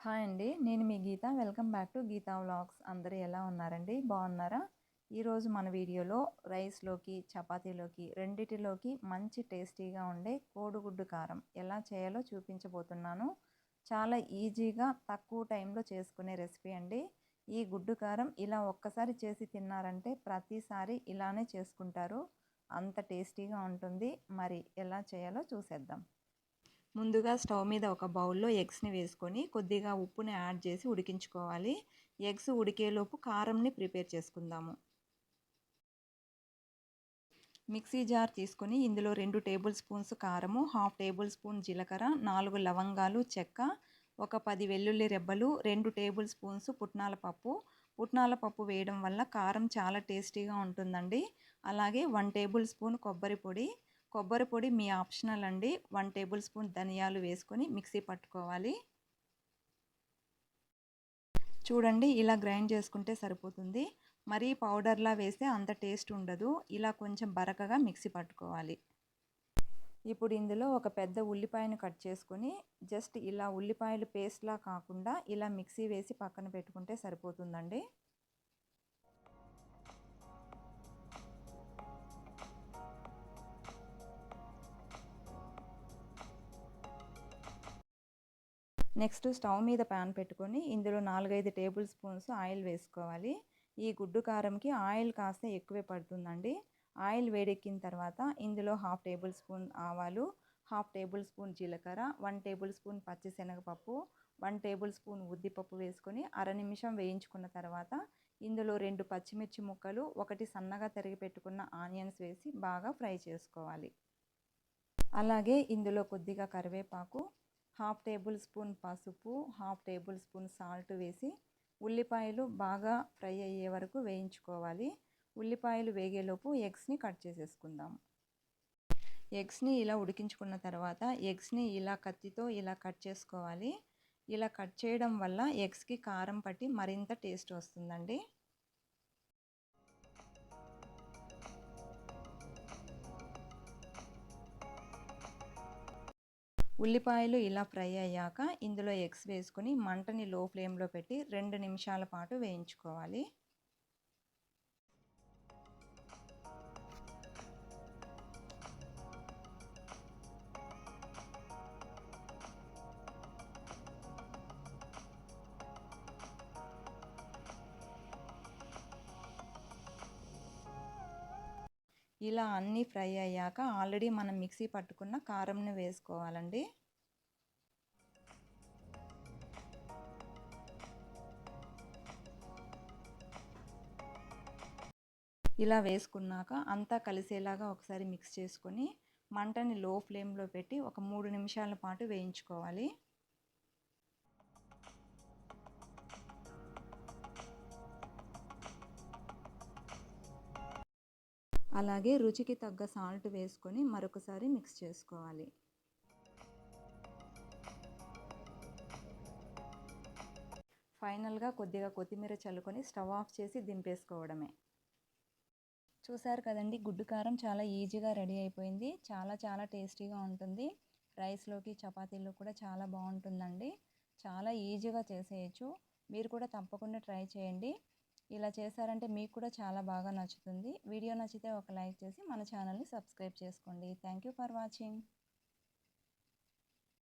Hi అండి. నేను మీ Geetha. Welcome back to Geetha vlogs. అందరూ ఎలా ఉన్నారండి? బాగున్నారా? ఈరోజు మన వీడియోలో రైస్లోకి చపాతీలోకి రెండిటిలోకి మంచి టేస్టీగా ఉండే కోడిగుడ్డు కారం ఎలా చేయాలో చూపించబోతున్నాను. చాలా ఈజీగా తక్కువ టైంలో చేసుకునే రెసిపీ అండి. ఈ గుడ్డు కారం ఇలా ఒక్కసారి చేసి తిన్నారంటే ప్రతిసారి ఇలానే చేసుకుంటారు. అంత టేస్టీగా ఉంటుంది. మరి ఎలా చేయాలో చూసేద్దాం. ముందుగా స్టవ్ మీద ఒక బౌల్లో ఎగ్స్ని వేసుకొని కొద్దిగా ఉప్పుని యాడ్ చేసి ఉడికించుకోవాలి. ఎగ్స్ ఉడికేలోపు కారంని ప్రిపేర్ చేసుకుందాము. మిక్సీ జార్ తీసుకొని ఇందులో రెండు టేబుల్ స్పూన్స్ కారము హాఫ్ టేబుల్ స్పూన్ జీలకర్ర నాలుగు లవంగాలు చెక్క ఒక పది వెల్లుల్లి రెబ్బలు రెండు టేబుల్ స్పూన్స్ పుట్నాల పప్పు. పుట్నాల పప్పు వేయడం వల్ల కారం చాలా టేస్టీగా ఉంటుందండి. అలాగే వన్ టేబుల్ స్పూన్ కొబ్బరి పొడి కొబ్బరి పొడి మీ ఆప్షనల్ అండి. వన్ టేబుల్ స్పూన్ ధనియాలు వేసుకొని మిక్సీ పట్టుకోవాలి. చూడండి ఇలా గ్రైండ్ చేసుకుంటే సరిపోతుంది. మరీ పౌడర్లా వేస్తే అంత టేస్ట్ ఉండదు. ఇలా కొంచెం బరకగా మిక్సీ పట్టుకోవాలి. ఇప్పుడు ఇందులో ఒక పెద్ద ఉల్లిపాయను కట్ చేసుకొని జస్ట్ ఇలా ఉల్లిపాయలు పేస్ట్లా కాకుండా ఇలా మిక్సీ వేసి పక్కన పెట్టుకుంటే సరిపోతుందండి. నెక్స్ట్ స్టవ్ మీద ప్యాన్ పెట్టుకొని ఇందులో నాలుగైదు టేబుల్ స్పూన్స్ ఆయిల్ వేసుకోవాలి. ఈ గుడ్డు కారంకి ఆయిల్ కాస్త ఎక్కువే పడుతుందండి. ఆయిల్ వేడెక్కిన తర్వాత ఇందులో హాఫ్ టేబుల్ స్పూన్ ఆవాలు హాఫ్ టేబుల్ స్పూన్ జీలకర్ర వన్ టేబుల్ స్పూన్ పచ్చిశనగపప్పు వన్ టేబుల్ స్పూన్ ఉద్దిపప్పు వేసుకొని అర నిమిషం వేయించుకున్న తర్వాత ఇందులో రెండు పచ్చిమిర్చి ముక్కలు ఒకటి సన్నగా తరిగి పెట్టుకున్న ఆనియన్స్ వేసి బాగా ఫ్రై చేసుకోవాలి. అలాగే ఇందులో కొద్దిగా కరివేపాకు హాఫ్ టేబుల్ స్పూన్ పసుపు హాఫ్ టేబుల్ స్పూన్ సాల్ట్ వేసి ఉల్లిపాయలు బాగా ఫ్రై అయ్యే వరకు వేయించుకోవాలి. ఉల్లిపాయలు వేగేలోపు ఎగ్స్ని కట్ చేసేసుకుందాం. ఎగ్స్ని ఇలా ఉడికించుకున్న తర్వాత ఎగ్స్ని ఇలా కత్తితో ఇలా కట్ చేసుకోవాలి. ఇలా కట్ చేయడం వల్ల ఎగ్స్కి కారం పట్టి మరింత టేస్ట్ వస్తుందండి. ఉల్లిపాయలు ఇలా ఫ్రై అయ్యాక ఇందులో ఎగ్స్ వేసుకుని మంటని లో ఫ్లేమ్లో పెట్టి రెండు నిమిషాల పాటు వేయించుకోవాలి. ఇలా అన్నీ ఫ్రై అయ్యాక ఆల్రెడీ మనం మిక్సీ పట్టుకున్న కారంని వేసుకోవాలండి. ఇలా వేసుకున్నాక అంతా కలిసేలాగా ఒకసారి మిక్స్ చేసుకొని మంటని లో ఫ్లేమ్లో పెట్టి ఒక మూడు నిమిషాల పాటు వేయించుకోవాలి. అలాగే రుచికి తగ్గ సాల్ట్ వేసుకొని మరొకసారి మిక్స్ చేసుకోవాలి. ఫైనల్గా కొద్దిగా కొత్తిమీర చల్లుకొని స్టవ్ ఆఫ్ చేసి దింపేసుకోవడమే. చూసారు కదండి గుడ్డు కారం చాలా ఈజీగా రెడీ అయిపోయింది. చాలా చాలా టేస్టీగా ఉంటుంది. రైస్లోకి చపాతీలో కూడా చాలా బాగుంటుందండి. చాలా ఈజీగా చేసేయచ్చు. మీరు కూడా తప్పకుండా ట్రై చేయండి. ఇలా చేశారంటే మీకు కూడా చాలా బాగా నచ్చుతుంది. వీడియో నచ్చితే ఒక లైక్ చేసి మన ఛానల్ని సబ్స్క్రైబ్ చేసుకోండి. Thank you for watching.